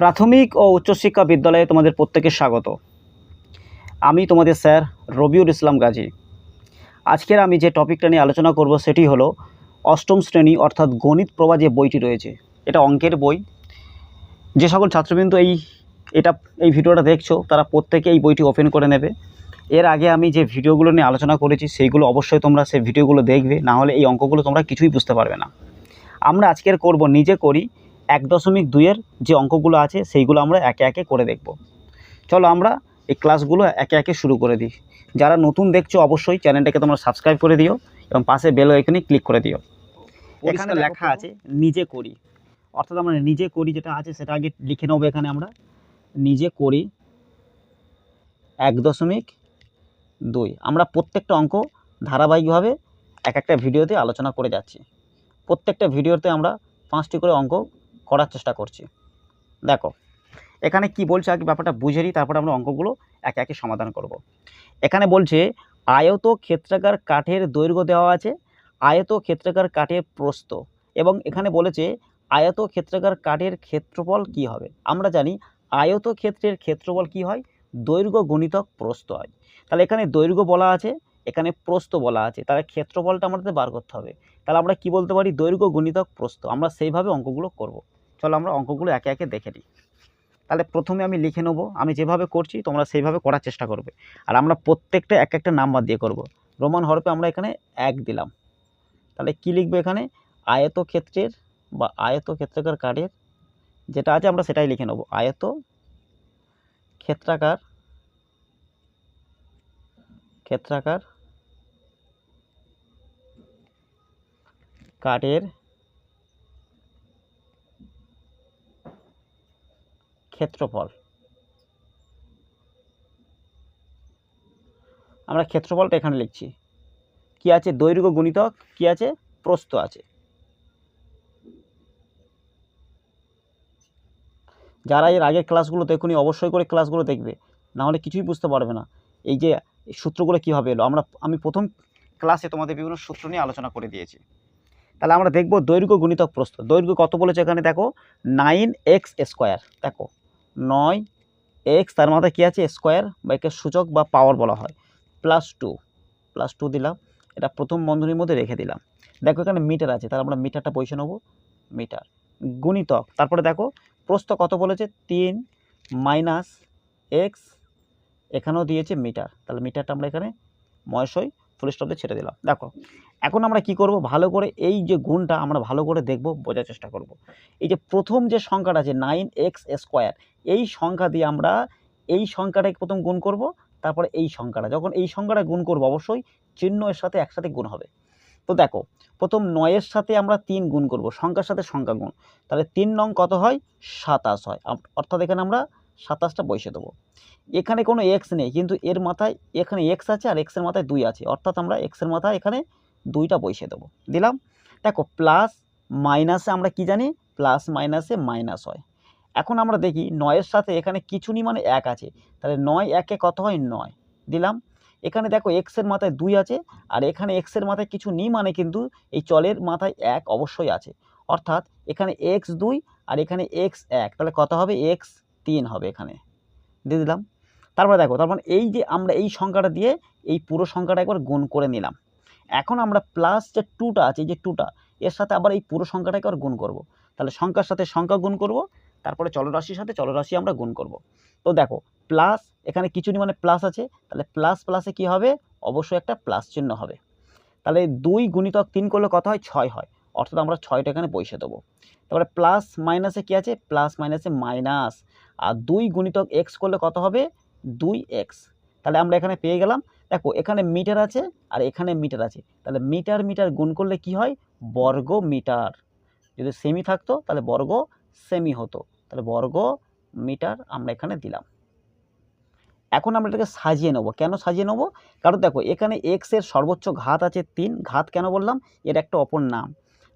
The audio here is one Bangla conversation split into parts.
প্রাথমিক ও উচ্চশিক্ষা বিদ্যালয়ে তোমাদের প্রত্যেকের স্বাগত। আমি তোমাদের স্যার রবিউল ইসলাম গাজী। আজকের আমি যে টপিকটা নিয়ে আলোচনা করব সেটি হলো অষ্টম শ্রেণি অর্থাৎ গণিত প্রভা যে বইটি রয়েছে, এটা অঙ্কের বই। যে সকল ছাত্রবিন্দু এই, এটা, এই ভিডিওটা দেখছ, তারা প্রত্যেকে এই বইটি ওপেন করে নেবে। এর আগে আমি যে ভিডিওগুলো নিয়ে আলোচনা করেছি, সেইগুলো অবশ্যই তোমরা সেই ভিডিওগুলো দেখবে, না হলে এই অঙ্কগুলো তোমরা কিছুই বুঝতে পারবে না। আমরা আজকের করব নিজে করি এক দশমিক দুইয়ের যে অঙ্কগুলো আছে সেইগুলো আমরা একে একে করে দেখব। চলো আমরা এই ক্লাসগুলো একে একে শুরু করে দিই। যারা নতুন দেখছ অবশ্যই চ্যানেলটাকে তোমরা সাবস্ক্রাইব করে দিও এবং পাশে বেল এখানে ক্লিক করে দিও। এখানে লেখা আছে নিজে করি। অর্থাৎ আমরা নিজে করি যেটা আছে সেটা আগে লিখে নেব এখানে আমরা। নিজে করি এক দশমিক দুই। আমরা প্রত্যেকটা অঙ্ক ধারাবাহিকভাবে এক একটা ভিডিওতে আলোচনা করে যাচ্ছি। প্রত্যেকটা ভিডিওতে আমরা পাঁচটি করে অঙ্ক করার চেষ্টা করছি। দেখো, এখানে কি বলছে আগে ব্যাপারটা বুঝে নিই, তারপরে আমরা অঙ্কগুলো একে একে সমাধান করব। এখানে বলছে, আয়ত ক্ষেত্রাকার কাঠের দৈর্ঘ্য দেওয়া আছে, আয়ত ক্ষেত্রাকার কাঠের প্রস্থ। এবং এখানে বলেছে, আয়ত ক্ষেত্রাকার কাঠের ক্ষেত্রফল কি হবে? আমরা জানি, আয়ত ক্ষেত্রের ক্ষেত্রফল কি হয়? দৈর্ঘ্য গণিতক প্রস্থ হয়। তাহলে এখানে দৈর্ঘ্য বলা আছে, এখানে প্রস্থ বলা আছে। তাহলে ক্ষেত্রফলটা আমাদের বার করতে হবে। তাহলে আমরা কি বলতে পারি? দৈর্ঘ্য গণিতক প্রস্থ। আমরা সেইভাবে অঙ্কগুলো করব। চলো আমরা অঙ্কগুলো একে একে দেখে নিই। তাহলে প্রথমে আমি লিখে নেব, আমি যেভাবে করছি তোমরা সেইভাবে করার চেষ্টা করবে। আর আমরা প্রত্যেকটা এক একটা নাম্বার দিয়ে করব। রোমান হরফে আমরা এখানে এক দিলাম। তাহলে কি লিখবে এখানে? আয়ত ক্ষেত্রের বা আয়ত ক্ষেত্রাকার কাঠের যেটা আছে আমরা সেটাই লিখে নেব। আয়ত ক্ষেত্রাকার ক্ষেত্রাকার কাঠের ক্ষেত্রফল। আমরা ক্ষেত্রফলটা এখানে লিখছি। কি আছে? দৈর্ঘ্য গুণিতক, কি আছে? প্রস্থ আছে। যারা এর আগের ক্লাসগুলো দেখুনি, অবশ্যই করে ক্লাসগুলো দেখবে। না হলে কিছুই বুঝতে পারবে না। এই যে সূত্রগুলো কীভাবে এলো? আমরা, আমি প্রথম ক্লাসে তোমাদের বিভিন্ন সূত্র নিয়ে আলোচনা করে দিয়েছি। তাহলে আমরা দেখব দৈর্ঘ্য গুণিতক প্রস্থ। দৈর্ঘ্য কত বলেছে এখানে? দেখো, নাইন এক্স স্কোয়ার। দেখো নয় এক্স, তার মাথায় কী আছে? স্কোয়ার বা একে সূচক বা পাওয়ার বলা হয়। প্লাস টু প্লাস টু দিলাম। এটা প্রথম বন্ধনীর মধ্যে রেখে দিলাম। দেখো এখানে মিটার আছে, তাহলে আমরা মিটারটা বসে নেব। মিটার। গুণিতক। তারপরে দেখো, প্রস্থ কত বলেছে? তিন মাইনাস এক্স, এখানেও দিয়েছে মিটার। তাহলে মিটারটা আমরা এখানে ময়সই ফুল স্টপে ছেড়ে দিলাম। দেখো, এখন আমরা কি করব? ভালো করে এই যে গুণটা আমরা ভালো করে দেখব, বোঝার চেষ্টা করব। এই যে প্রথম যে সংখ্যাটা আছে নাইন এক্স স্কোয়ার, এই সংখ্যা দিয়ে আমরা এই সংখ্যাটাকে প্রথম গুণ করব, তারপরে এই সংখ্যাটা। যখন এই সংখ্যাটা গুণ করব, অবশ্যই চিহ্ন এর সাথে একসাথে গুণ হবে। তো দেখো, প্রথম নয়ের সাথে আমরা তিন গুণ করব, সংখ্যার সাথে সংখ্যা গুণ। তাহলে তিন নং কত হয়? সাতাশ হয়। অর্থাৎ এখানে আমরা সাতাশটা বসে দেবো। এখানে কোনো এক্স নেই, কিন্তু এর মাথায় এখানে এক্স আছে আর এক্সের মাথায় দুই আছে। অর্থাৎ আমরা এক্সের মাথায় এখানে দুইটা বসিয়ে দেবো। দিলাম। দেখো প্লাস মাইনাসে আমরা কি জানি? প্লাস মাইনাসে মাইনাস হয়। এখন আমরা দেখি নয়ের সাথে এখানে কিছু নি মানে এক আছে। তাহলে নয় একে কত হয়? নয়। দিলাম। এখানে দেখো এক্সের মাথায় দুই আছে আর এখানে এক্সের মাথায় কিছু নি মানে কিন্তু এই চলের মাথায় এক অবশ্যই আছে। অর্থাৎ এখানে এক্স দুই আর এখানে এক্স এক। তাহলে কত হবে? এক্স তিন হবে এখানে। দিয়ে দিলাম। তারপরে দেখো তার মানে এই যে আমরা এই সংখ্যাটা দিয়ে এই পুরো সংখ্যাটা একবার গুণ করে নিলাম। এখন আমরা প্লাস যে টুটা আছে, এই যে টুটা এর সাথে আবার এই পুরো সংখ্যাটাকে আবার গুণ করব। তাহলে সংখ্যার সাথে সংখ্যা গুণ করব, তারপরে চলরাশির সাথে চলরাশি আমরা গুণ করব। তো দেখো প্লাস এখানে কিছু মানে প্লাস আছে, তাহলে প্লাস প্লাসে কি হবে? অবশ্যই একটা প্লাস চিহ্ন হবে। তাহলে দুই গুণিতক তিন করলে কত হয়? ছয় হয়। অর্থাৎ আমরা ছয়টা এখানে বসে দেবো। তারপরে প্লাস মাইনাসে কী আছে? প্লাস মাইনাসে মাইনাস আর দুই গুণিতক এক্স করলে কত হবে? দুই এক্স তাহলে আমরা এখানে পেয়ে গেলাম। দেখো, এখানে মিটার আছে আর এখানে মিটার আছে। তাহলে মিটার মিটার গুণ করলে কি হয়? বর্গ মিটার যদি সেমি থাকতো, তাহলে বর্গ সেমি হতো। তাহলে বর্গ মিটার আমরা এখানে দিলাম। এখন আমরা এটাকে সাজিয়ে নেব। কেন সাজিয়ে নেব? কারণ দেখো, এখানে এক্সের সর্বোচ্চ ঘাত আছে তিন। ঘাত কেন বললাম? এর একটা অপর নাম।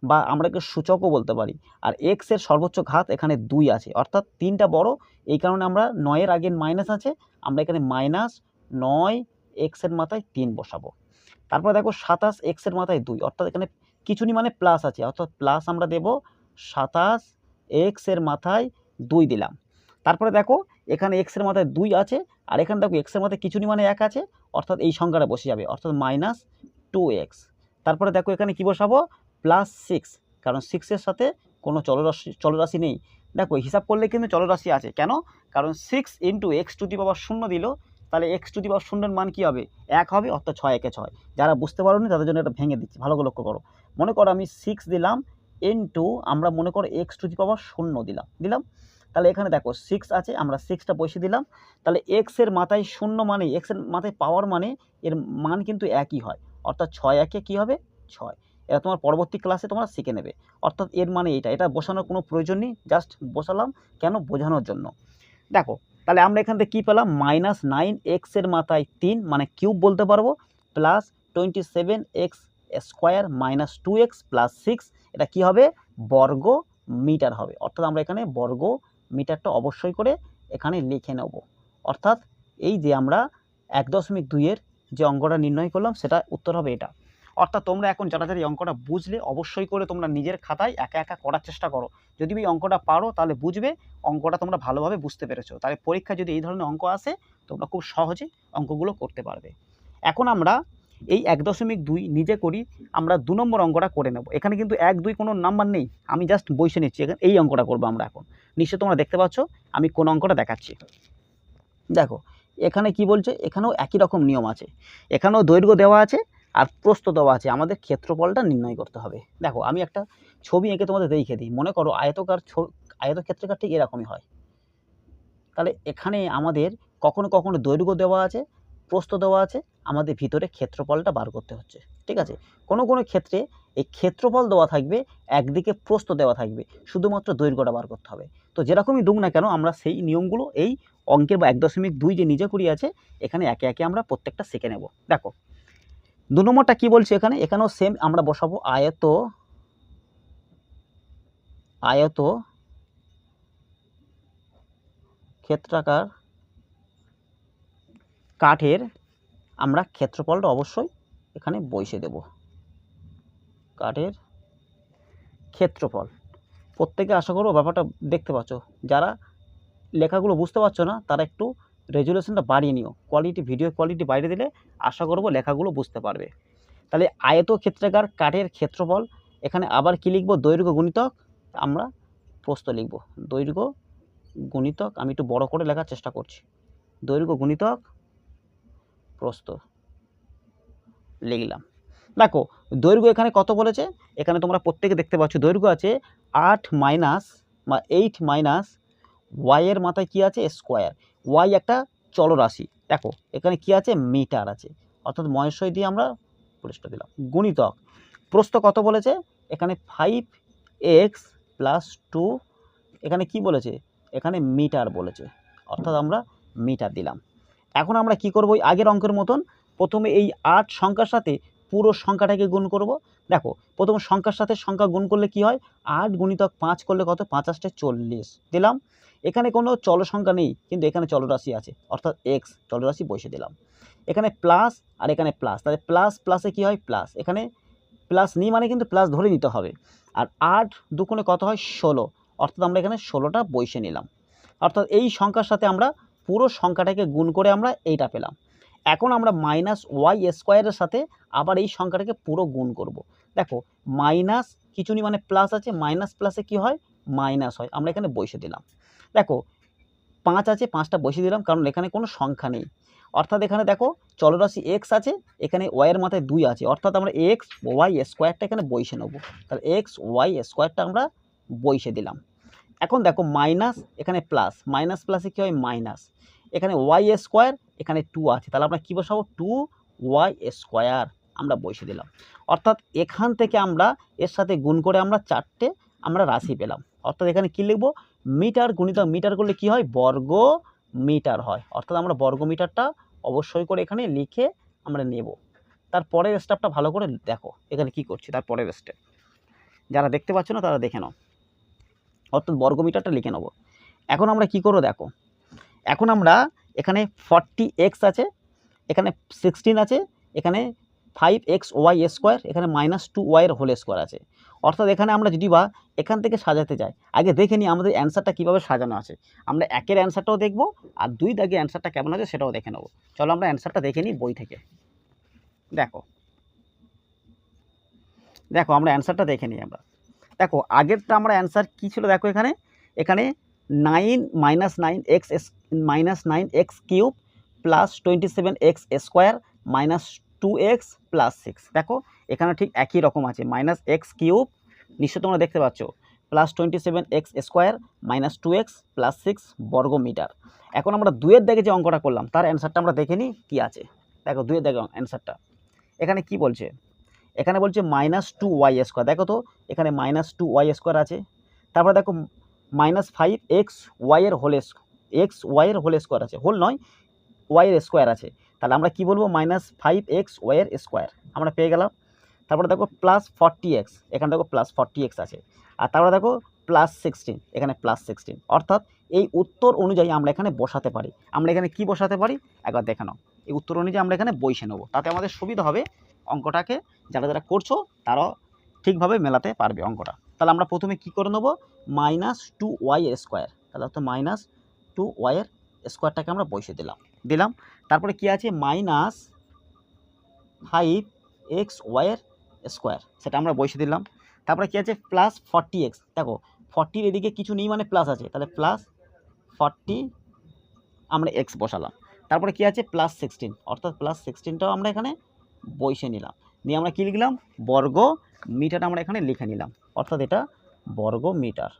বা আমরা একে সূচকও বলতে পারি। আর এক্সের সর্বোচ্চ ঘাত এখানে দুই আছে। অর্থাৎ তিনটা বড়, এই কারণে আমরা নয়ের আগে মাইনাস আছে, আমরা এখানে মাইনাস নয় এক্সের মাথায় তিন বসাবো। তারপরে দেখো সাতাশ এক্সের মাথায় দুই, অর্থাৎ এখানে কিছুনি মানে প্লাস আছে। অর্থাৎ প্লাস আমরা দেব সাতাশ এক্সের মাথায় দুই দিলাম। তারপরে দেখো এখানে এক্সের মাথায় দুই আছে, আর এখানে দেখো এক্সের মাথায় কিছুনি মানে এক আছে, অর্থাৎ এই সংখ্যাটা বসে যাবে। অর্থাৎ মাইনাস টু এক্স তারপরে দেখো এখানে কী বসাবো? প্লাস সিক্স কারণ সিক্সের সাথে কোনো চলরাশি চলরাশি নেই। দেখো, হিসাব করলে কিন্তু চলরাশি আছে। কেন? কারণ six into x to the power শূন্য দিল, তাহলে এক্স টু দি পাওয়ার শূন্যের মান কী হবে? এক হবে, অর্থাৎ ছয়, একে ছয়। যারা বুঝতে পারো পারোনি, তাদের জন্য এটা ভেঙে দিচ্ছি। ভালো করে লক্ষ্য করো। মনে করো আমি সিক্স দিলাম ইন্টু আমরা মনে করো এক্স টু দি পাওয়ার শূন্য দিলাম। দিলাম? তাহলে এখানে দেখো সিক্স আছে, আমরা সিক্সটা বসে দিলাম। তাহলে এক্সের মাথায় শূন্য মানে এক্সের মাথায় পাওয়ার মানে এর মান কিন্তু একই হয়। অর্থাৎ ছয় একে কী হবে? ছয়। এটা তোমার পরবর্তী ক্লাসে তোমরা শিখে নেবে। অর্থাৎ এর মানে এটা এটা বসানোর কোনো প্রয়োজন নেই জাস্ট বসালাম কেন? বোঝানোর জন্য। দেখো, তাহলে আমরা এখান থেকে কী পেলাম? মাইনাস নাইন এক্সের মাথায় তিন মানে কিউব বলতে পারব plus twenty seven x square minus two x plus six এটা কী হবে? বর্গ মিটার হবে। অর্থাৎ আমরা এখানে বর্গ মিটারটা অবশ্যই করে এখানে লিখে নেব। অর্থাৎ এই যে আমরা এক দশমিক দুইয়ের যে অঙ্কটা নির্ণয় করলাম সেটা উত্তর হবে এটা। অর্থাৎ তোমরা এখন যারা যারা এই অঙ্কটা বুঝলে অবশ্যই করে তোমরা নিজের খাতায় একা একা করার চেষ্টা করো। যদি এই অঙ্কটা পারো তাহলে বুঝবে অঙ্কটা তোমরা ভালোভাবে বুঝতে পেরেছ। তাহলে পরীক্ষা যদি এই ধরনের অঙ্ক আসে তোমরা খুব সহজে অঙ্কগুলো করতে পারবে। এখন আমরা এই এক দশমিক দুই নিজে করি, আমরা দু নম্বর অঙ্কটা করে নেব। এখানে কিন্তু এক, দুই কোনো নাম্বার নেই। আমি জাস্ট বসে নিচ্ছি। এখানে এই অঙ্কটা করব আমরা এখন। নিশ্চয় তোমরা দেখতে পাচ্ছ, আমি কোন অঙ্কটা দেখাচ্ছি। দেখো, এখানে কি বলছে? এখানেও একই রকম নিয়ম আছে। এখানেও দৈর্ঘ্য দেওয়া আছে আর প্রস্থ দেওয়া আছে, আমাদের ক্ষেত্রফলটা নির্ণয় করতে হবে। দেখো, আমি একটা ছবি এঁকে তোমাদের দেখে দিই। মনে করো আয়তকার আয়তক্ষেত্রকার ঠিক এরকমই হয়। তাহলে এখানে আমাদের কখনো কখনো দৈর্ঘ্য দেওয়া আছে, প্রস্থ দেওয়া আছে, আমাদের ভিতরে ক্ষেত্রফলটা বার করতে হচ্ছে। ঠিক আছে? কোনো কোনো ক্ষেত্রে এই ক্ষেত্রফল দেওয়া থাকবে, একদিকে প্রস্থ দেওয়া থাকবে, শুধুমাত্র দৈর্ঘ্যটা বার করতে হবে। তো যেরকমই দুক না কেন, আমরা সেই নিয়মগুলো এই অঙ্কের বা এক দশমিক দুই যে নিজে করি আছে, এখানে একে একে আমরা প্রত্যেকটা শিখে নেব। দেখো দু নম্বরটা কী বলছে এখানে? এখানেও সেম আমরা বসাবো আয়ত আয়ত ক্ষেত্রাকার কাঠের আমরা ক্ষেত্রফলটা অবশ্যই এখানে বসে দেব। কাঠের ক্ষেত্রফল। প্রত্যেকে আশা করব ব্যাপারটা দেখতে পাচ্ছ। যারা লেখাগুলো বুঝতে পারছ না, তারা একটু রেজুলেশনটা বাড়িয়ে নিও। কোয়ালিটি ভিডিও কোয়ালিটি বাইরে দিলে আশা করব লেখাগুলো বুঝতে পারবে। তাহলে আয়ত ক্ষেত্রাকার, কাঠের ক্ষেত্রফল, এখানে আবার কি লিখব? দৈর্ঘ্য গুণিতক, আমরা প্রস্থ লিখব। দৈর্ঘ্য গুণিতক, আমি একটু বড় করে লেখার চেষ্টা করছি। দৈর্ঘ্য গুণিতক, প্রস্থ লিখলাম। দেখো, দৈর্ঘ্য এখানে কত বলেছে? এখানে তোমরা প্রত্যেকে দেখতে পাচ্ছ দৈর্ঘ্য আছে আট মাইনাস বা এইট মাইনাস ওয়াইয়ের মাথায় কি আছে? স্কোয়ার ওয়াই একটা চলরাশি। দেখো, এখানে কি আছে? মিটার আছে। অর্থাৎ মহেশ্বরী দিয়ে আমরা পুলিশটা দিলাম। গুণিতক। প্রস্থ কত বলেছে? এখানে ফাইভ এক্স প্লাস টু এখানে কি বলেছে? এখানে মিটার বলেছে। অর্থাৎ আমরা মিটার দিলাম। এখন আমরা কি করব? ওই আগের অঙ্কের মতন প্রথমে এই আট সংখ্যার সাথে পুরো সংখ্যাটাকে গুণ করব। দেখো, প্রথম সংখ্যার সাথে সংখ্যা গুণ করলে কি হয়? আট গুণিতক পাঁচ করলে কত? পাঁচ আষ্টে চল্লিশ। দিলাম। এখানে কোনো চল সংখ্যা নেই, কিন্তু এখানে চলরাশি আছে। অর্থাৎ এক্স চলরাশি বসে দিলাম। এখানে প্লাস আর এখানে প্লাস তাহলে প্লাস প্লাসে কি হয়? প্লাস এখানে প্লাস নিই মানে কিন্তু প্লাস ধরে নিতে হবে। আর আট দুগুণে কত হয়? ষোলো। অর্থাৎ আমরা এখানে ষোলোটা বসে নিলাম। অর্থাৎ এই সংখ্যার সাথে আমরা পুরো সংখ্যাটাকে গুণ করে আমরা এইটা পেলাম। এখন আমরা মাইনাস ওয়াই স্কোয়ারের সাথে আবার এই সংখ্যাটাকে পুরো গুণ করব। দেখো মাইনাস কিছু নি মানে প্লাস আছে। মাইনাস প্লাসে কি হয়? মাইনাস হয়, আমরা এখানে বসে দিলাম। দেখো, পাঁচ আছে, পাঁচটা বসে দিলাম, কারণ এখানে কোনো সংখ্যা নেই। অর্থাৎ এখানে দেখো, চলরাশি এক্স আছে, এখানে ওয়াইয়ের মাথায় দুই আছে। অর্থাৎ আমরা এক্স ওয়াই স্কোয়ারটা এখানে বসে নেব। তাহলে এক্স ওয়াই স্কোয়ারটা আমরা বসে দিলাম। এখন দেখো, মাইনাস, এখানে প্লাস মাইনাস প্লাসে কী হয়? মাইনাস। এখানে ওয়াই স্কোয়ার এখানে টু আছে। তাহলে আমরা কী বসাবো? টু ওয়াই স্কোয়ার আমরা বসে দিলাম। অর্থাৎ এখান থেকে আমরা, এর সাথে গুণ করে আমরা চারটে আমরা রাশি পেলাম। অর্থাৎ এখানে কী লিখব? মিটার গুণিত মিটার করলে কি হয়? বর্গ মিটার হয়। অর্থাৎ আমরা বর্গ মিটারটা অবশ্যই করে এখানে লিখে আমরা নেব। তার পরের স্টেপটা ভালো করে দেখো, এখানে কি করছি তার পরের স্টেপ যারা দেখতে পাচ্ছ না, তারা দেখে নাও। অর্থাৎ বর্গ মিটারটা লিখে নেব। এখন আমরা কি করব দেখো? এখন আমরা এখানে ফর্টি এক্স আছে, এখানে সিক্সটিন আছে, এখানে ফাইভ এক্স ওয়াই স্কোয়ার এখানে মাইনাস টু ওয়াইয়ের হোল স্কোয়ার আছে। অর্থাৎ এখানে আমরা যদি বা এখান থেকে সাজাতে যাই, আগে দেখে নিই আমাদের অ্যান্সারটা কীভাবে সাজানো আছে। আমরা একের অ্যান্সারটাও দেখব আর দুই দাগে অ্যান্সারটা কেমন আছে সেটাও দেখে নেব। চলো আমরা অ্যান্সারটা দেখে নিই বই থেকে। দেখো দেখো আমরা অ্যান্সারটা দেখে নিই আমরা। দেখো, আগেরটা আমরা অ্যান্সার কী ছিল দেখো এখানে? এখানে nine minus nine x S minus nine x cube plus twenty seven x square minus two x plus six দেখো, এখানে ঠিক একই রকম আছে। মাইনাস এক্স কিউব নিশ্চয় তোমরা দেখতে পাচ্ছ plus twenty seven x square minus two x plus six বর্গ মিটার এখন আমরা দুয়ের দাগে যে অঙ্কটা করলাম, তার অ্যান্সারটা আমরা দেখে নিই কী আছে। দেখো দুয়ের দাগে অ্যান্সারটা এখানে কি বলছে? এখানে বলছে মাইনাস টু ওয়াই স্কোয়ার দেখো তো, এখানে মাইনাস টু ওয়াই স্কোয়ার আছে। তারপরে দেখো মাইনাস ফাইভ এক্স ওয়াইয়ের হোল এক্স ওয়াইয়ের হোল স্কোয়ার আছে। হোল নয় ওয়াইয়ের স্কোয়ার আছে। তাহলে আমরা কি বলব? মাইনাস ফাইভ এক্স ওয়ের স্কোয়ার আমরা পেয়ে গেলাম। তারপরে দেখো প্লাস ফর্টি এক্স এখানে দেখো প্লাস ফর্টি এক্স আছে। আর তারপরে দেখো প্লাস সিক্সটিন এখানে প্লাস সিক্সটিন অর্থাৎ এই উত্তর অনুযায়ী আমরা এখানে বসাতে পারি। আমরা এখানে কি বসাতে পারি? একবার দেখে নাও। এই উত্তর অনুযায়ী আমরা এখানে বইসে নেব। তাতে আমাদের সুবিধা হবে অঙ্কটাকে যারা যারা করছ, তারাও ঠিকভাবে মেলাতে পারবে অঙ্কটা। তাহলে আমরা প্রথমে কি করে নেব? মাইনাস টু ওয়াই স্কোয়ার তাহলে তো মাইনাস টু ওয়াইয়ের স্কোয়ারটাকে আমরা বসে দিলাম। দিলাম। তারপরে কি আছে? মাইনাস ফাইভ এক্স ওয়াইয়ের স্কোয়ার, সেটা আমরা বসে দিলাম। তারপরে কি আছে? Plus forty x. দেখো, ফর্টির এদিকে কিছু নেই মানে প্লাস আছে। তাহলে প্লাস ফর্টি আমরা এক্স বসালাম। তারপরে কি আছে? Plus sixteen. অর্থাৎ প্লাস সিক্সটিনটাও আমরা এখানে বসে নিলাম। নিয়ে আমরা কী লিখলাম? বর্গ মিটার আমরা এখানে লিখে নিলাম। অর্থাৎ এটা বর্গ মিটার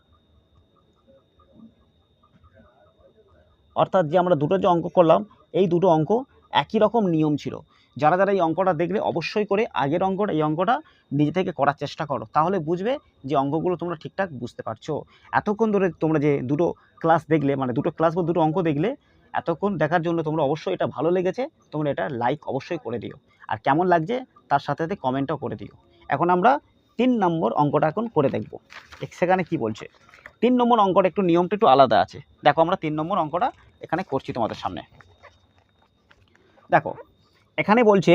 অর্থাৎ যে আমরা দুটো যে অঙ্ক করলাম, এই দুটো অঙ্ক একই রকম নিয়ম ছিল। যারা যারা এই অঙ্কটা দেখলে অবশ্যই করে আগের অঙ্কটা এই অঙ্কটা নিজে থেকে করার চেষ্টা করো। তাহলে বুঝবে যে অঙ্কগুলো তোমরা ঠিকঠাক বুঝতে পারছ। এতক্ষণ ধরে তোমরা যে দুটো ক্লাস দেখলে মানে দুটো ক্লাস বা দুটো অঙ্ক দেখলে, এতক্ষণ দেখার জন্য তোমরা অবশ্যই এটা ভালো লেগেছে। তোমরা এটা লাইক অবশ্যই করে দিও। আর কেমন লাগছে, তার সাথে সাথে কমেন্টও করে দিও। এখন আমরা তিন নম্বর অঙ্কটা এখন করে দেখব। সেখানে কি বলছে? তিন নম্বর অঙ্কটা একটু নিয়মটা একটু আলাদা আছে। দেখো, আমরা তিন নম্বর অঙ্কটা এখানে করছি তোমাদের সামনে। দেখো, এখানে বলছে,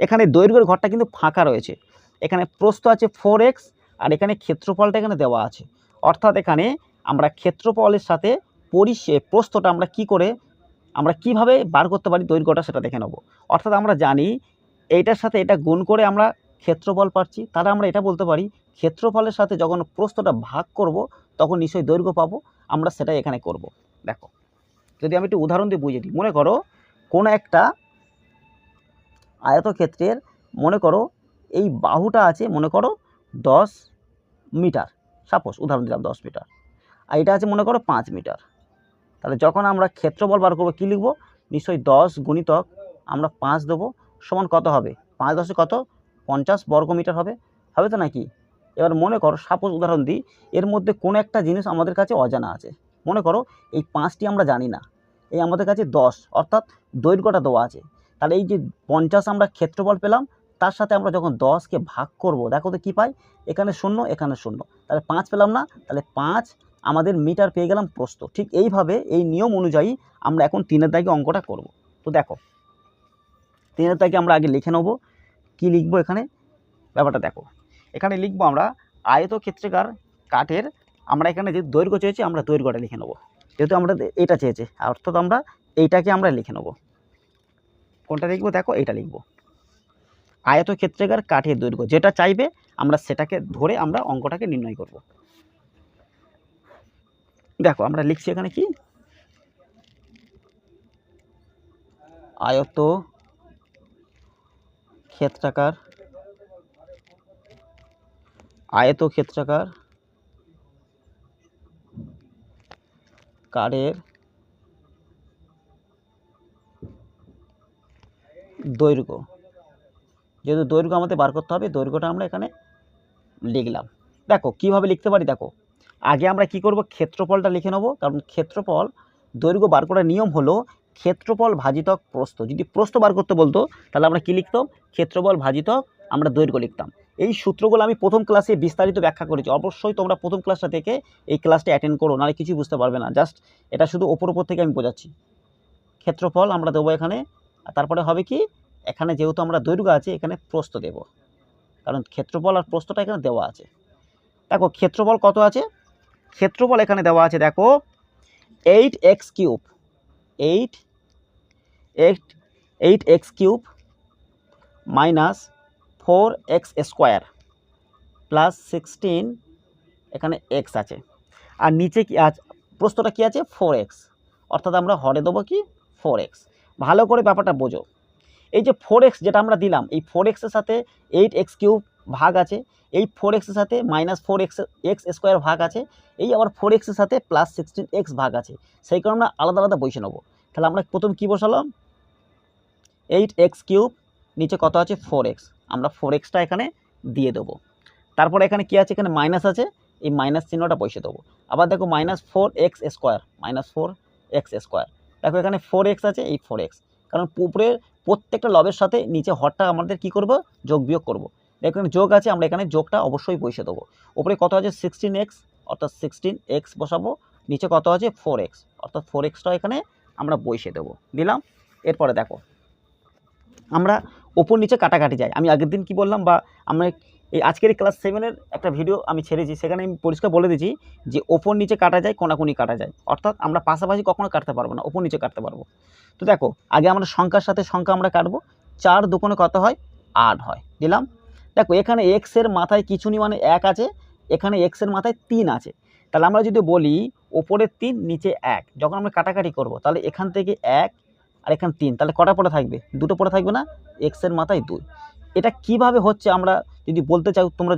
এখানে দৈর্ঘ্যের ঘরটা কিন্তু ফাঁকা রয়েছে। এখানে প্রস্থ আছে ফোর এক্স আর এখানে ক্ষেত্রফলটা এখানে দেওয়া আছে। অর্থাৎ এখানে আমরা ক্ষেত্রফলের সাথে পরিষে প্রস্থটা আমরা কি করে, আমরা কীভাবে বার করতে পারি দৈর্ঘ্যটা সেটা দেখে নেব। অর্থাৎ আমরা জানি এইটার সাথে এটা গুণ করে আমরা ক্ষেত্রফল পাচ্ছি, তাহলে আমরা এটা বলতে পারি, ক্ষেত্রফলের সাথে যখন প্রস্থটা ভাগ করব, তখন নিশ্চয়ই দৈর্ঘ্য পাবো, আমরা সেটাই এখানে করব। দেখো, যদি আমি একটু উদাহরণ দিয়ে বুঝিয়ে দিই, মনে করো কোনো একটা আয়তক্ষেত্রের, মনে করো এই বাহুটা আছে, মনে করো দশ মিটার, সাপোজ উদাহরণ দিলাম দশ মিটার, আর এটা আছে মনে করো পাঁচ মিটার, তাহলে যখন আমরা ক্ষেত্রফল বার করব, কী লিখব? নিশ্চয়ই দশ গুণিতক আমরা পাঁচ দেবো, সমান কত হবে? পাঁচ দশে কত? পঞ্চাশ বর্গ মিটার হবে হবে তো নাকি? এবার মনে করো, সাপোজ উদাহরণ দিই, এর মধ্যে কোনো একটা জিনিস আমাদের কাছে অজানা আছে। মনে করো, এই পাঁচটি আমরা জানি না, এই আমাদের কাছে দশ, অর্থাৎ দৈর্ঘ্যটা দেওয়া আছে। তাহলে এই যে পঞ্চাশ আমরা ক্ষেত্রফল পেলাম, তার সাথে আমরা যখন দশকে ভাগ করব, দেখো তো কী পাই? এখানে শূন্য এখানে শূন্য। তাহলে পাঁচ পেলাম না, তাহলে পাঁচ আমাদের মিটার পেয়ে গেলাম প্রস্ত ঠিক এইভাবে এই নিয়ম অনুযায়ী আমরা এখন তিনের দাগে অঙ্কটা করব। তো দেখো, তিনের দাগে আমরা আগে লিখে নেব। কী লিখব এখানে? ব্যাপারটা দেখো। এখানে লিখব আমরা আয়তক্ষেত্রাকার কাঠের আমরা এখানে যে দৈর্ঘ্য চেয়েছি, আমরা দৈর্ঘ্যটা লিখে নেব। যেহেতু আমরা এটা চেয়েছে, অর্থাৎ আমরা এইটাকে আমরা লিখে নেব। কোনটা লিখব? দেখো, এইটা লিখব। আয়তক্ষেত্রাকার কাঠের দৈর্ঘ্য, যেটা চাইবে, আমরা সেটাকে ধরে আমরা অঙ্কটাকে নির্ণয় করব। দেখো, আমরা লিখছি এখানে কি? আয়ত ক্ষেত্রাকার আয়তক্ষেত্রাকার কারের দৈর্ঘ্য। যেহেতু দৈর্ঘ্য আমাদের বার করতে হবে, দৈর্ঘ্যটা আমরা এখানে লিখলাম। দেখো, কীভাবে লিখতে পারি? দেখো, আগে আমরা কি করব? ক্ষেত্রফলটা লিখে নেব। কারণ ক্ষেত্রফল দৈর্ঘ্য বার করার নিয়ম হলো ক্ষেত্রফল ভাজিতক প্রস্থ। যদি প্রস্থ বার করতে বলতো, তাহলে আমরা কী লিখতাম? ক্ষেত্রফল ভাজিতক আমরা দৈর্ঘ্য লিখতাম। এই সূত্রগুলো আমি প্রথম ক্লাসে বিস্তারিত ব্যাখ্যা করেছি। অবশ্যই তোমরা প্রথম ক্লাসটা থেকে এই ক্লাসটা অ্যাটেন্ড করো, নাহলে কিছুই বুঝতে পারবে না। জাস্ট এটা শুধু ওপর ওপর থেকে আমি বোঝাচ্ছি। ক্ষেত্রফল আমরা দেবো এখানে, আর তারপরে হবে কি? এখানে যেহেতু আমরা দৈর্ঘ্য আছে, এখানে প্রস্থ দেব। কারণ ক্ষেত্রফল আর প্রস্থটা এখানে দেওয়া আছে। দেখো, ক্ষেত্রফল কত আছে? ক্ষেত্রফল এখানে দেওয়া আছে, দেখো eight x cube eight eight eight x cube minus four x square plus sixteen এখানে এক্স আছে। আর নিচে কি আছে প্রস্তটা কি আছে? ফোর এক্স অর্থাৎ আমরা হরে দেবো কি? ফোর এক্স ভালো করে ব্যাপারটা বোঝো। এই যে ফোর এক্স যেটা আমরা দিলাম, এই ফোর এক্সের সাথে এইট এক্স কিউব ভাগ আছে, এই ফোর এক্সের সাথে minus four x x square ভাগ আছে, এই আবার ফোর এক্সের সাথে প্লাস সিক্সটিন এক্স ভাগ আছে। সেই কারণে আমরা আলাদা আলাদা বসে নেব। তাহলে আমরা প্রথম কী বসালাম? এইট এক্স কিউব, নিচে কত আছে? Four x. আমরা ফোর এক্সটা এখানে দিয়ে দেবো। তারপরে এখানে কী আছে? এখানে মাইনাস আছে। এই মাইনাস চিহ্নটা বসে দেবো। আবার দেখো minus four x square, minus four x square. দেখো এখানে ফোর এক্স আছে, এই ফোর এক্স। কারণ উপরের প্রত্যেকটা লবের সাথে নিচে হরটা আমাদের কি করব? যোগ বিয়োগ করব। এখানে যোগ আছে, আমরা এখানে যোগটা অবশ্যই বসে দেবো। উপরে কত আছে? সিক্সটিন এক্স, অর্থাৎ সিক্সটিন এক্স বসাবো। নিচে কত আছে? Four x. অর্থাৎ ফোর এক্সটা এখানে আমরা বসে দেবো। দিলাম। এরপরে দেখো আমরা ওপর নিচে কাটাকাটি যাই। আমি আগের দিন কি বললাম বা আমরা এই আজকের ক্লাস সেভেনের একটা ভিডিও আমি ছেড়েছি, সেখানে আমি পরিষ্কার বলে দিয়েছি যে ওপর নিচে কাটা যায়, কোনাকুনি কাটা যায়। অর্থাৎ আমরা পাশাপাশি কখনো কাটতে পারব না, ওপর নিচে কাটতে পারব। তো দেখো, আগে আমরা সংখ্যার সাথে সংখ্যা আমরা কাটবো, চার দুকোণে কত হয়? আট হয়। দিলাম? দেখো, এখানে এক্সের মাথায় কিছু নি মানে এক আছে, এখানে এক্সের মাথায় তিন আছে। তাহলে আমরা যদি বলি ওপরের তিন, নিচে এক। যখন আমরা কাটাকাটি করব, তাহলে এখান থেকে এক আর এখানে তিন, তাহলে কটা পড়ে থাকবে? দুটো পড়ে থাকবে না? এক্সের মাথায় দুই। এটা কীভাবে হচ্ছে আমরা যদি বলতে চাও, তোমরা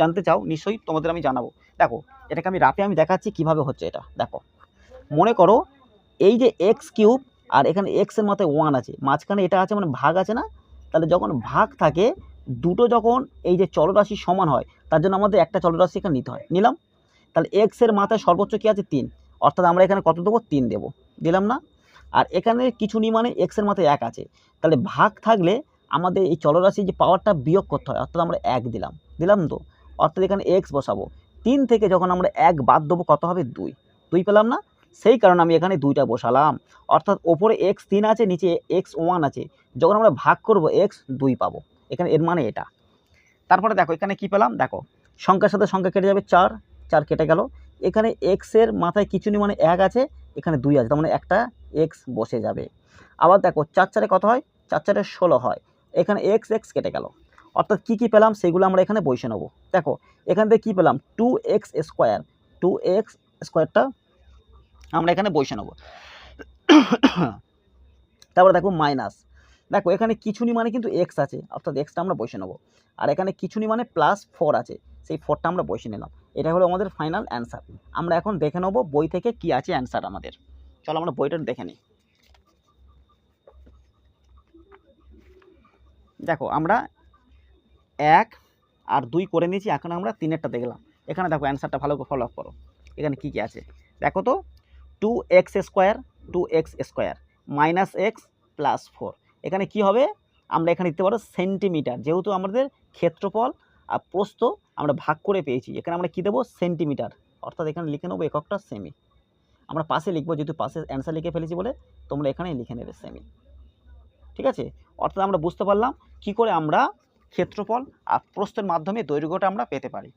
জানতে চাও, নিশ্চয়ই তোমাদের আমি জানাব। দেখো, এটাকে আমি রাপে আমি দেখাচ্ছি কীভাবে হচ্ছে এটা। দেখো, মনে করো এই যে এক্স কিউব আর এখানে এক্সের মাথায় ওয়ান আছে, মাঝখানে এটা আছে মানে ভাগ আছে না? তাহলে যখন ভাগ থাকে, দুটো যখন এই যে চলরাশি সমান হয়, তার জন্য আমাদের একটা চলরাশি এখানে নিতে হয়। নিলাম। তাহলে এক্সের মাথায় সর্বোচ্চ কী আছে? তিন। অর্থাৎ আমরা এখানে কত দেবো? তিন দেবো। দিলাম না? আর এখানে কিছু নি মানে এক্সের মাথায় এক আছে। তাহলে ভাগ থাকলে আমাদের এই চলরাশির যে পাওয়ারটা বিয়োগ করতে হয়, অর্থাৎ আমরা এক দিলাম। দিলাম তো? অর্থাৎ এখানে এক্স বসাবো। তিন থেকে যখন আমরা এক বাদ দেবো, কত হবে? দুই। দুই পেলাম না? সেই কারণে আমি এখানে দুইটা বসালাম। অর্থাৎ ওপরে এক্স তিন আছে, নিচে এক্স ওয়ান আছে। যখন আমরা ভাগ করব এক্স দুই পাবো। এখানে এর মানে এটা। তারপরে দেখো, এখানে কি পেলাম? দেখো, সংখ্যার সাথে সংখ্যা কেটে যাবে চার। চার কেটে গেল। এখানে এক্সের মাথায় কিছু নি মানে এক আছে। এখানে দুই আছে, তার মানে একটা এক্স বসে যাবে। আবার দেখো, চার চারে কত হয়? চার চারে ষোলো হয়। এখানে এক্স এক্স কেটে গেল। অর্থাৎ কী কী পেলাম? সেগুলো আমরা এখানে বসে নেব। দেখো, এখান থেকে কী পেলাম? Two x square two x স্কোয়ারটা আমরা এখানে বসে নেব। তারপরে দেখো মাইনাস দেখো, এখানে কিছুনি মানে কিন্তু এক্স আছে। অর্থাৎ এক্সটা আমরা বসে নেব। আর এখানে কিছুনি মানে প্লাস ফোর আছে। সেই ফোরটা আমরা বসে নিলাম। এটা হলো আমাদের ফাইনাল অ্যান্সার আমরা এখন দেখে নেব বই থেকে কি আছে অ্যান্সার আমাদের। চলো আমরা বইটা দেখে নিই। দেখো, আমরা এক আর দুই করে নিয়েছি, এখন আমরা তিনেরটা দেখলাম। এখানে দেখো অ্যান্সারটা ভালো করে ফলো আপ করো। এখানে কী কী আছে? দেখো তো two x square two x square minus x plus four এখানে কি হবে? আমরা এখানে দিতে পারো সেন্টিমিটার যেহেতু আমাদের ক্ষেত্রফল আর প্রস্থ আমরা ভাগ করে পেয়েছি। এখানে আমরা কী দেবো? সেন্টিমিটার। অর্থাৎ এখানে লিখে নেব এককটা সেমি আমরা পাশে লিখব, যেহেতু পাশে অ্যান্সার লিখে ফেলেছি বলে, তোমরা এখানে লিখে নেবে সেমি ঠিক আছে? অর্থাৎ আমরা বুঝতে পারলাম কি করে আমরা ক্ষেত্রফল আর প্রস্তের মাধ্যমে দৈর্ঘ্যটা আমরা পেতে পারি।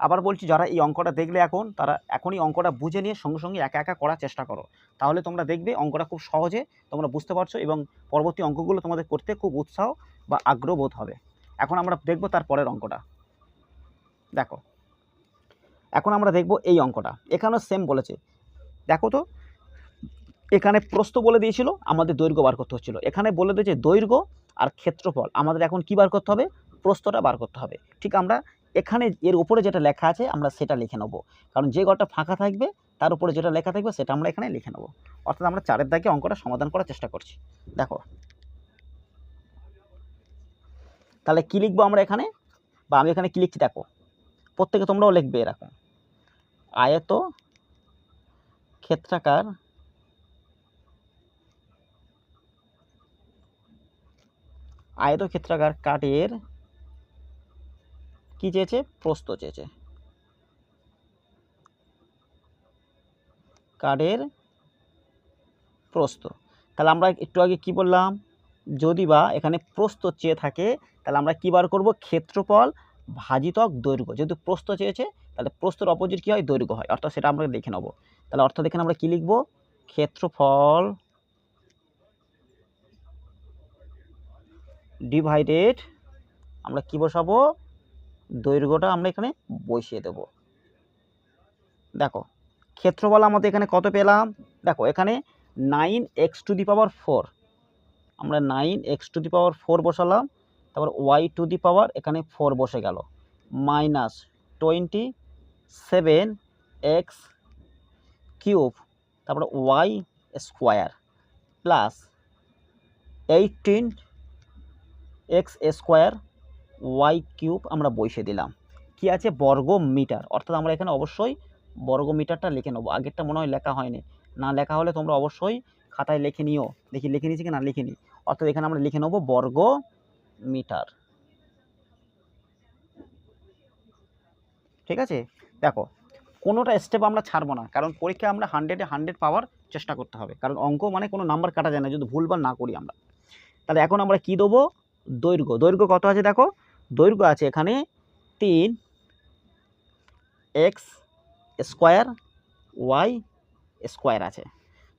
আবার বলছি, যারা এই অঙ্কটা দেখলে এখন, তারা এখনই অঙ্কটা বুঝে নিয়ে সঙ্গে সঙ্গে একা একা করার চেষ্টা করো। তাহলে তোমরা দেখবে অঙ্কটা খুব সহজে তোমরা বুঝতে পারছ এবং পরবর্তী অঙ্কগুলো তোমাদের করতে খুব উৎসাহ বা আগ্রহ বোধ হবে। এখন আমরা দেখব তার পরের অঙ্কটা। দেখো। এখন আমরা দেখব এই অঙ্কটা। এখানেও সেম বলেছে। দেখো তো, এখানে প্রস্থ বলে দিয়েছিল, আমাদের দৈর্ঘ্য বার করতে হচ্ছিল। এখানে বলে দিয়েছে দৈর্ঘ্য আর ক্ষেত্রফল। আমাদের এখন কি বার করতে হবে? প্রস্থটা বার করতে হবে। ঠিক আমরা এখানে এর উপরে যেটা লেখা আছে, আমরা সেটা লিখে নেব। কারণ যে ঘরটা ফাঁকা থাকবে, তার উপরে যেটা লেখা থাকবে, সেটা আমরা এখানে লিখে নেব। অর্থাৎ আমরা চারের দাগে অঙ্কটা সমাধান করার চেষ্টা করছি। দেখো। তাহলে কী লিখব আমরা এখানে? বা আমি এখানে কী লিখছি? দেখো। প্রত্যেকে তোমরাও লিখবে এরকম। আয়ত ক্ষেত্রাকার আয়তক্ষেত্রাকার কাঠের কি চেয়েছে? প্রস্ত চেয়েছে। কাঠের প্রস্ত তাহলে আমরা একটু আগে কি বললাম? যদি বা এখানে প্রস্ত চেয়ে থাকে, তাহলে আমরা কী বার করব? ক্ষেত্রফল ভাজিতক দৈর্ঘ্য, যেহেতু প্রস্থ চেয়েছে, তাহলে প্রস্থর অপোজিট কী হয়? দৈর্ঘ্য হয়। অর্থাৎ সেটা আমরা দেখে নেব। তাহলে অর্থাৎ এখানে আমরা কী লিখব? ক্ষেত্রফল ডিভাইডেড আমরা কী বসাবো? দৈর্ঘ্যটা আমরা এখানে বসিয়ে দেব। দেখো, ক্ষেত্রফল আমাদের এখানে কত পেলাম? দেখো, এখানে nine x to the power four আমরা nine x to the power four বসালাম। তারপর ওয়াই টু দি পাওয়ার এখানে ফোর বসে গেল। Minus twenty seven x cube তারপর y square plus eighteen x square y cube আমরা বসিয়ে দিলাম। কি আছে? বর্গ মিটার অর্থাৎ আমরা এখানে অবশ্যই বর্গ মিটারটা লিখে নেব। আগেরটা মনে হয় লেখা হয়নি। না লেখা হলে তোমরা অবশ্যই খাতায় লিখে নিও। দেখি লিখে নিয়েছি কি না লিখে নিই অর্থাৎ এখানে আমরা লিখে নেব বর্গ মিটার। ঠিক আছে? দেখো, কোনোটা স্টেপ আমরা ছাড়বো না, কারণ পরীক্ষায় আমরা হান্ড্রেডে হান্ড্রেড পাওয়ার চেষ্টা করতে হবে, কারণ অঙ্ক মানে কোনো নাম্বার কাটা যায় না, যদি ভুলবার না করি আমরা। তাহলে এখন আমরা কি দেবো? দৈর্ঘ্য। দৈর্ঘ্য কত আছে দেখো? দৈর্ঘ্য আছে এখানে তিন এক্স স্কোয়ার ওয়াই স্কোয়ার আছে।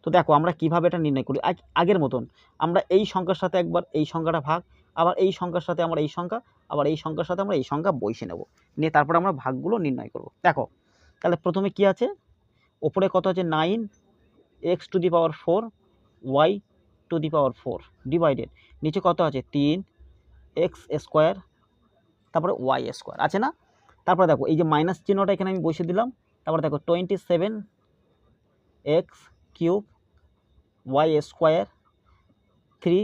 তো দেখো, আমরা কীভাবে এটা নির্ণয় করি? আগ- আগের মতন। আমরা এই সংখ্যার সাথে একবার এই সংখ্যাটা ভাগ আবার এই সংখ্যার সাথে আমরা এই সংখ্যা, আবার এই সংখ্যার সাথে আমরা এই সংখ্যা বসে নেব। নিয়ে তারপর আমরা ভাগগুলো নির্ণয় করব। দেখো, তাহলে প্রথমে কি আছে? ওপরে কত আছে? Nine, x to the power four, y to the power four divided. নিচে কত আছে? তিন, এক্স স্কোয়ার, তারপরে ওয়াই স্কোয়ার। আছে না? তারপরে দেখো, এই যে মাইনাস চিহ্নটা এখানে আমি বসিয়ে দিলাম। তারপরে দেখো, twenty seven x cube y square three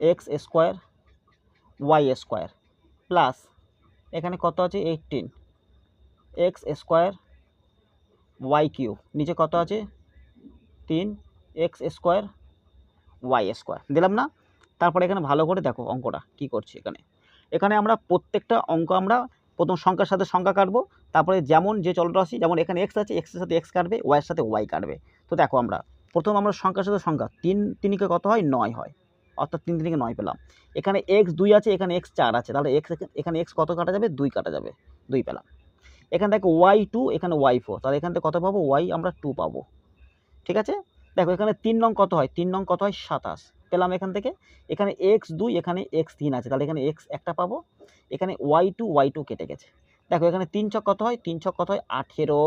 x square, y square, plus এখানে কত আছে? Eighteen x square, y cube. নিচে কত আছে? তিন। X square, y square. দিলাম না? তারপরে এখানে ভালো করে দেখো অঙ্কটা, কি করছি এখানে। এখানে আমরা প্রত্যেকটা অঙ্ক আমরা প্রথম সংখ্যার সাথে সংখ্যা কাটবো, তারপরে যেমন যে চলরাশি যেমন এখানে এক্স আছে, এক্সের সাথে এক্স কাটবে, ওয়াইয়ের সাথে ওয়াই কাটবে। তো দেখো আমরা, প্রথম আমরা সংখ্যার সাথে সংখ্যা, তিন, তিনকে কত হয়? নয় হয়। অর্থাৎ তিন তিনকে নয় পেলাম। এখানে এক্স দুই আছে, এখানে এক্স চার আছে। তাহলে এক্স এখানে এক্স কত কাটা যাবে? দুই কাটা যাবে। দুই পেলাম। এখান থেকে ওয়াই টু এখানে ওয়াই ফোর তাহলে এখান থেকে কত পাবো? ওয়াই আমরা টু পাবো। ঠিক আছে? দেখো, এখানে তিন নং কত হয়? তিন নং কত হয়? সাতাশ। পেলাম এখান থেকে। এখানে এক্স দুই, এখানে এক্স তিন আছে। তাহলে এখানে এক্স একটা পাবো। এখানে ওয়াই টু ওয়াই টু কেটে গেছে। দেখো, এখানে তিন ছক কত হয়? তিন ছক কত হয়? আঠেরো।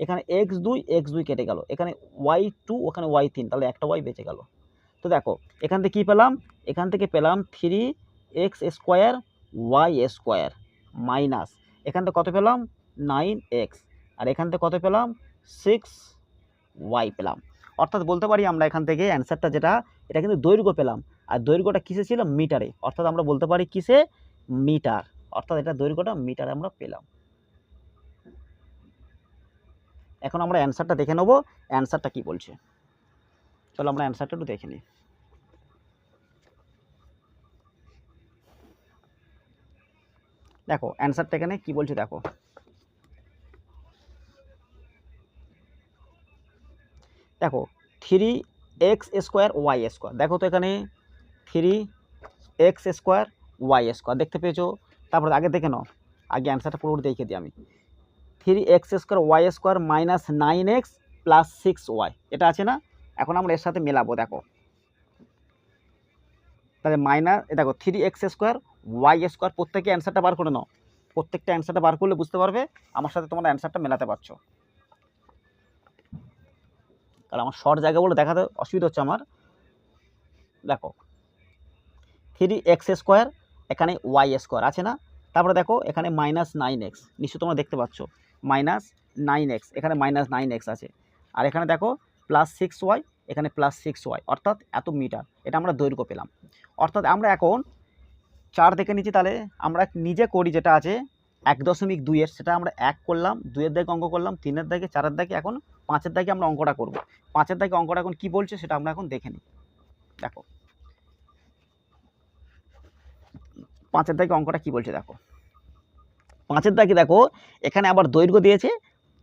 এখানে এক্স দুই এক্স দুই কেটে গেল। এখানে ওয়াই টু ওখানে ওয়াই তিন। তাহলে একটা ওয়াই বেঁচে গেল। তো দেখো, এখান থেকে কী পেলাম? এখান থেকে পেলাম three x square y square minus এখান থেকে কত পেলাম? নাইন এক্স আর এখান থেকে কত পেলাম? সিক্স ওয়াই পেলাম। অর্থাৎ বলতে পারি আমরা এখান থেকে অ্যান্সারটা যেটা, এটা কিন্তু দৈর্ঘ্য পেলাম। আর দৈর্ঘ্যটা কিসে ছিল? মিটারে অর্থাৎ আমরা বলতে পারি কিসে? মিটার অর্থাৎ এটা দৈর্ঘ্যটা মিটারে আমরা পেলাম। এখন আমরা অ্যান্সারটা দেখে নেব। অ্যান্সারটা কি বলছে? চলো আমরা অ্যান্সারটা একটু দেখে নিই। দেখো অ্যান্সারটা এখানে কি বলছে দেখো। দেখো three x square y square দেখো তো এখানে three x square y square দেখতে পেয়েছ? তারপর আগে দেখে নাও। আগে অ্যান্সারটা পুরোপুরি দেখে দিই আমি। Three x square y square minus nine x plus six y এটা আছে না? এখন আমরা এর সাথে মেলাবো, দেখো। তাহলে মাইনাস দেখো three x square y square প্রত্যেকে অ্যান্সারটা বার করে নাও। প্রত্যেকটা অ্যান্সারটা বার করলে বুঝতে পারবে আমার সাথে তোমরা অ্যান্সারটা মেলাতে পারছ। কারণ আমার শর্ট জায়গা বলে দেখাতে অসুবিধা হচ্ছে আমার। দেখো থ্রি এক্স স্কোয়ার এখানে ওয়াই স্কোয়ার আছে না? তারপরে দেখো, এখানে মাইনাস নাইন এক্স নিশ্চয় তোমরা দেখতে পাচ্ছ। মাইনাস নাইন এক্স এখানে মাইনাস নাইন এক্স আছে। আর এখানে দেখো প্লাস সিক্স ওয়াই এখানে প্লাস সিক্স ওয়াই অর্থাৎ এত মিটার এটা আমরা দৈর্ঘ্য পেলাম। অর্থাৎ আমরা এখন চার দেখে নিচ্ছি তাহলে আমরা নিজে করি যেটা আছে এক দশমিক দুইয়ের সেটা আমরা এক করলাম, দুইয়ের দাগে অঙ্ক করলাম, তিনের দাগে চারের দাগে এখন পাঁচের দাগে আমরা অঙ্কটা করব। পাঁচের দাগে অঙ্কটা এখন কি বলছে সেটা আমরা এখন দেখে নিই। দেখো। পাঁচের দাগে অঙ্কটা কি বলছে দেখো? পাঁচের দাগে দেখো, এখানে আবার দৈর্ঘ্য দিয়েছে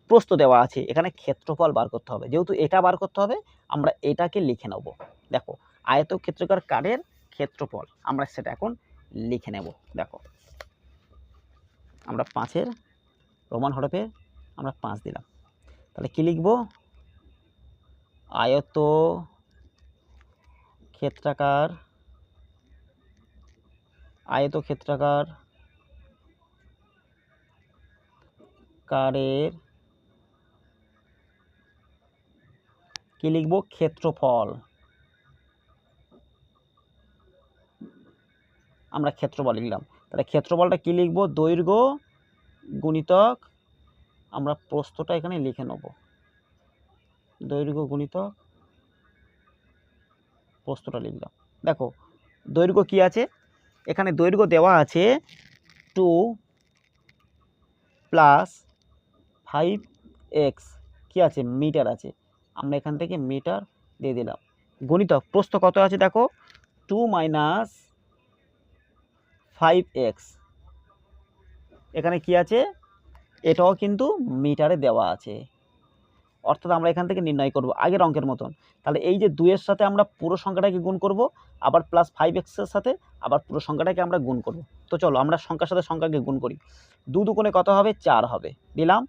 প্রস্থ দেওয়া আছে, এখানে ক্ষেত্রফল বার করতে হবে। যেহেতু এটা বার করতে হবে, আমরা এটাকে লিখে নেব। দেখো, আয়তক্ষেত্রাকার কারের ক্ষেত্রফল, আমরা সেটা এখন লিখে নেব। দেখো, আমরা পাঁচের রোমান হরফে আমরা পাঁচ দিলাম। তাহলে কি লিখব? আয়ত ক্ষেত্রাকার আয়ত ক্ষেত্রাকার কারের কি লিখব? ক্ষেত্রফল। আমরা ক্ষেত্রফল লিখলাম। তাহলে ক্ষেত্রফলটা কি লিখব? দৈর্ঘ্য গুণিতক, আমরা প্রস্থটা এখানে লিখে নেব। দৈর্ঘ্য গুণিতক, প্রস্থটা লিখলাম। দেখো, দৈর্ঘ্য কি আছে? এখানে দৈর্ঘ্য দেওয়া আছে টু প্লাস ফাইভ এক্স। কী আছে? মিটার আছে। আমরা এখান থেকে মিটার দিয়ে দিলাম। গণিতক, প্রস্থ কত আছে দেখো? Two minus five x. এখানে কি আছে? এটাও কিন্তু মিটারে দেওয়া আছে। অর্থাৎ আমরা এখান থেকে নির্ণয় করব আগের অঙ্কের মতন। তাহলে এই যে দুইয়ের সাথে আমরা পুরো সংখ্যাটাকে গুণ করব, আবার প্লাস ফাইভ এক্সের সাথে আবার পুরো সংখ্যাটাকে আমরা গুণ করব। তো চলো আমরা সংখ্যার সাথে সংখ্যাকে গুণ করি। দু দুগুণে কত হবে? চার হবে। দিলাম।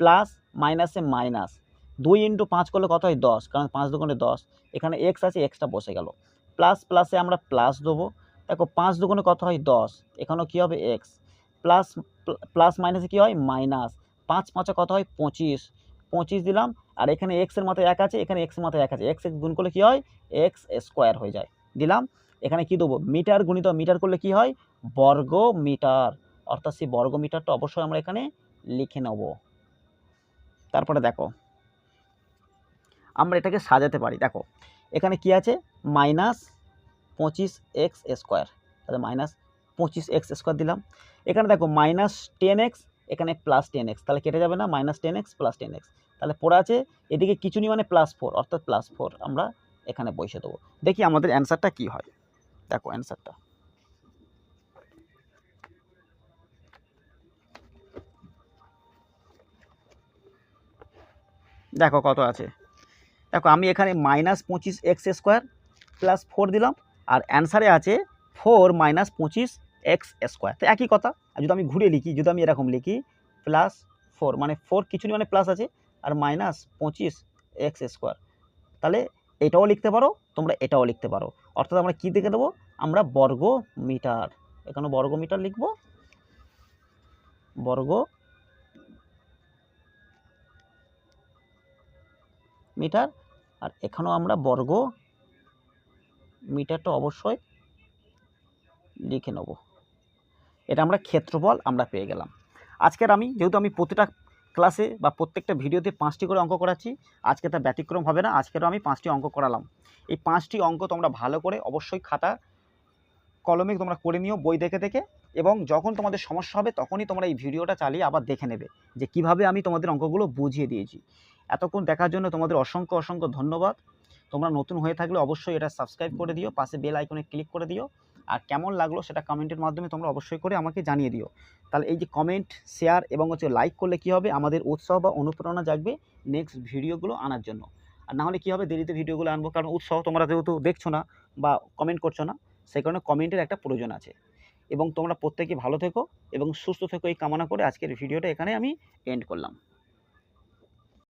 প্লাস মাইনাসে মাইনাস দুই ইন্টু পাঁচ করলে কত হয়? দশ। কারণ পাঁচ দুগুণে দশ। এখানে এক্স আছে এক্সটা বসে গেল। প্লাস প্লাসে আমরা প্লাস দেবো। দেখো, পাঁচ দুগুণে কত হয়? দশ। এখানেও কী হবে? এক্স প্লাস প্লাস মাইনাসে কী হয়? মাইনাস পাঁচ পাঁচে কত হয়? পঁচিশ। পঁচিশ দিলাম। আর এখানে এক্সের মাথায় এক আছে, এখানে এক্সের মাথায় এক আছে। এক্স এক্স গুণ করলে কী হয়? এক্স স্কোয়ার হয়ে যায়। দিলাম। এখানে কি দেবো? মিটার গুণিত মিটার করলে কি হয়? বর্গ মিটার অর্থাৎ সেই বর্গ মিটারটা অবশ্যই আমরা এখানে লিখে নেব। তারপরে দেখো। আমরা এটাকে সাজাতে পারি। দেখো, এখানে কি আছে? মাইনাস পঁচিশ এক্স স্কোয়ার। তাহলে মাইনাস পঁচিশ এক্স স্কোয়ার দিলাম। এখানে দেখো, মাইনাস টেন এক্স, এখানে প্লাস টেন এক্স। তাহলে কেটে যাবে না? Minus ten x, plus ten x. তাহলে পড়ে আছে, এদিকে কিছু নি মানে প্লাস ফোর, অর্থাৎ প্লাস ফোর আমরা এখানে বসে দেবো। দেখি আমাদের অ্যান্সারটা কি হয়। দেখো অ্যান্সারটা দেখো কত আছে। দেখো, আমি এখানে মাইনাস পঁচিশ এক্স স্কোয়ার প্লাস ফোর দিলাম, আর অ্যান্সারে আছে ফোর মাইনাস পঁচিশ এক্স স্কোয়ার তো একই কথা, আর যদি আমি ঘুরে লিখি, যদি আমি এরকম লিখি প্লাস ফোর মানে ফোর কিছু মানে প্লাস আছে, আর মাইনাস পঁচিশ এক্স স্কোয়ার তাহলে এটাও লিখতে পারো, তোমরা এটাও লিখতে পারো। অর্থাৎ আমরা কী দেখে দেবো? আমরা বর্গ মিটার এখানে বর্গ মিটার লিখব। বর্গ মিটার আর এখানেও আমরা বর্গ মিটারটা অবশ্যই লিখে নেব। এটা আমরা ক্ষেত্রফল আমরা পেয়ে গেলাম। আজকের আমি, যেহেতু আমি প্রতিটা ক্লাসে বা প্রত্যেকটা ভিডিওতে পাঁচটি করে অঙ্ক করাচ্ছি, আজকে তার ব্যতিক্রম হবে না, আজকেরও আমি পাঁচটি অঙ্ক করালাম। এই পাঁচটি অঙ্ক তোমরা ভালো করে অবশ্যই খাতা কলমে তোমরা করে নিও, বই দেখে দেখে, এবং যখন তোমাদের সমস্যা হবে তখনই তোমরা এই ভিডিওটা চালিয়ে আবার দেখে নেবে যে কীভাবে আমি তোমাদের অঙ্কগুলো বুঝিয়ে দিয়েছি। এতক্ষণ দেখার জন্য তোমাদের অসংখ্য অসংখ্য ধন্যবাদ। তোমরা নতুন হয়ে থাকলে অবশ্যই এটা সাবস্ক্রাইব করে দিও, পাশে বেল আইকনে ক্লিক করে দিও। আর কেমন লাগল সেটা কমেন্টের মাধ্যমে তোমরা অবশ্যই করে আমাকে জানিয়ে দিও। তাহলে এই যে কমেন্ট শেয়ার এবং হচ্ছে লাইক করলে কী হবে? আমাদের উৎসাহ বা অনুপ্রেরণা জাগবে নেক্সট ভিডিওগুলো আনার জন্য। আর না হলে কী হবে? দেরিতে ভিডিওগুলো আনব। কারণ উৎসাহ তোমরা যেহেতু দেখছ না বা কমেন্ট করছ না, সেই কারণে কমেন্টের একটা প্রয়োজন আছে। এবং তোমরা প্রত্যেকে ভালো থেকো এবং সুস্থ থেকো এই কামনা করে আজকের ভিডিওটা এখানে আমি এন্ড করলাম।